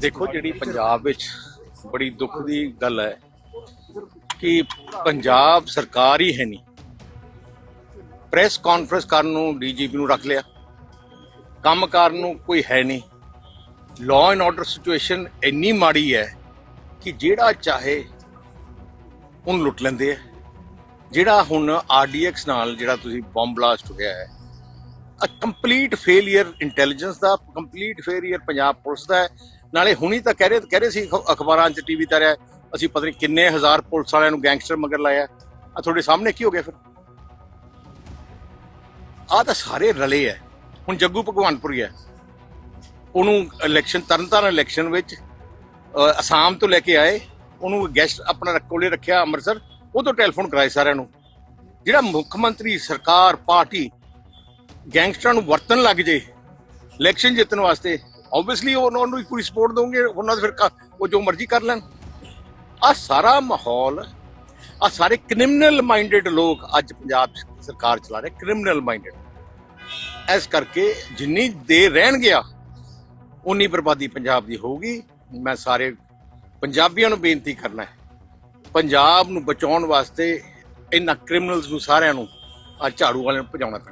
ਦੇਖੋ ਜਿਹੜੀ ਪੰਜਾਬ ਵਿੱਚ ਬੜੀ ਦੁੱਖ ਦੀ ਗੱਲ ਹੈ ਕਿ ਪੰਜਾਬ ਸਰਕਾਰ ਹੀ ਹੈ ਨਹੀਂ। ਪ੍ਰੈਸ ਕਾਨਫਰੰਸ ਕਰਨ ਨੂੰ ਡੀਜੀਪੀ ਨੂੰ ਰੱਖ ਲਿਆ। ਕੰਮ ਕਰਨ ਨੂੰ ਕੋਈ ਹੈ ਨਹੀਂ। ਲਾਅ ਐਂਡ ਆਰਡਰ ਸਿਚੁਏਸ਼ਨ ਇੰਨੀ ਮਾੜੀ ਹੈ ਕਿ ਜਿਹੜਾ ਚਾਹੇ ਉਹਨੂੰ ਲੁੱਟ ਲੈਂਦੇ ਆ। ਜਿਹੜਾ ਹੁਣ ਆਰਡੀਐਕਸ ਨਾਲ ਜਿਹੜਾ ਤੁਸੀਂ ਬੰਬ ਬਲਾਸਟ ਹੋਇਆ ਹੈ ਅ ਕੰਪਲੀਟ ਫੇਲਿਅਰ ਇੰਟੈਲੀਜੈਂਸ ਦਾ ਕੰਪਲੀਟ ਫੇਲਿਅਰ ਪੰਜਾਬ ਪੁਲਿਸ ਦਾ ਹੈ। ਨਾਲੇ ਹੁਣੀ ਤਾਂ ਕਹਿ ਰਹੇ ਕਹਿ ਰਹੇ ਸੀ ਅਖਬਾਰਾਂ 'ਚ ਟੀਵੀ ਤੇ ਰਿਹਾ, ਅਸੀਂ ਪਤਾ ਨਹੀਂ ਕਿੰਨੇ ਹਜ਼ਾਰ ਪੁਲਿਸ ਵਾਲਿਆਂ ਨੂੰ ਗੈਂਗਸਟਰ ਮਗਰ ਲਾਇਆ। ਆ ਤੁਹਾਡੇ ਸਾਹਮਣੇ ਕੀ ਹੋ ਗਿਆ ਫਿਰ? ਆ ਤਾਂ ਸਾਰੇ ਰਲੇ ਹੈ ਹੁਣ ਜੱਗੂ ਭਗਵਾਨਪੁਰੀ ਹੈ ਉਹਨੂੰ ਇਲੈਕਸ਼ਨ ਤਰਨਤਾਰਨ ਇਲੈਕਸ਼ਨ ਵਿੱਚ ਅਸਾਮ ਤੋਂ ਲੈ ਕੇ ਆਏ। ਉਹਨੂੰ ਗੈਸਟ ਆਪਣਾ ਕੋਲੇ ਰੱਖਿਆ ਅੰਮ੍ਰਿਤਸਰ। ਉਹ ਤੋਂ ਟੈਲੀਫੋਨ ਕਰਾਏ ਸਾਰਿਆਂ ਨੂੰ। ਜਿਹੜਾ ਮੁੱਖ ਮੰਤਰੀ, ਸਰਕਾਰ, ਪਾਰਟੀ ਗੈਂਗਸਟਰਾਂ ਨੂੰ ਵਰਤਣ ਲੱਗ ਜੇ ਇਲੈਕਸ਼ਨ ਜਿੱਤਣ ਵਾਸਤੇ ਆਬਵੀਅਸਲੀ ਉਹਨਾਂ ਨੂੰ ਪੂਰੀ ਸਪੋਰਟ ਦੋਗੇ ਉਹਨਾਂ ਦੇ ਫਿਰ ਉਹ ਜੋ ਮਰਜ਼ੀ ਕਰ ਲੈਣ। ਆ ਸਾਰਾ ਮਾਹੌਲ ਆ ਸਾਰੇ ਕ੍ਰਿਮੀਨਲ ਮਾਈਂਡਡ ਲੋਕ ਅੱਜ ਪੰਜਾਬ ਸਰਕਾਰ ਚਲਾ ਰਹੇ ਕ੍ਰਿਮੀਨਲ ਮਾਈਂਡਡ ਇਸ ਕਰਕੇ ਜਿੰਨੀ ਦੇਰ ਰਹਿਣ ਗਿਆ ਉਨੀ ਬਰਬਾਦੀ ਪੰਜਾਬ ਦੀ ਹੋਊਗੀ। ਮੈਂ ਸਾਰੇ ਪੰਜਾਬੀਆਂ ਨੂੰ ਬੇਨਤੀ ਕਰਨਾ ਹੈ, ਪੰਜਾਬ ਨੂੰ ਬਚਾਉਣ ਵਾਸਤੇ ਇਹਨਾਂ ਕ੍ਰਿਮੀਨਲਸ ਨੂੰ ਸਾਰਿਆਂ ਨੂੰ ਆ ਝਾੜੂ ਵਾਲਿਆਂ ਨੂੰ ਭਜਾਉਣਾ ਪੈਣਾ।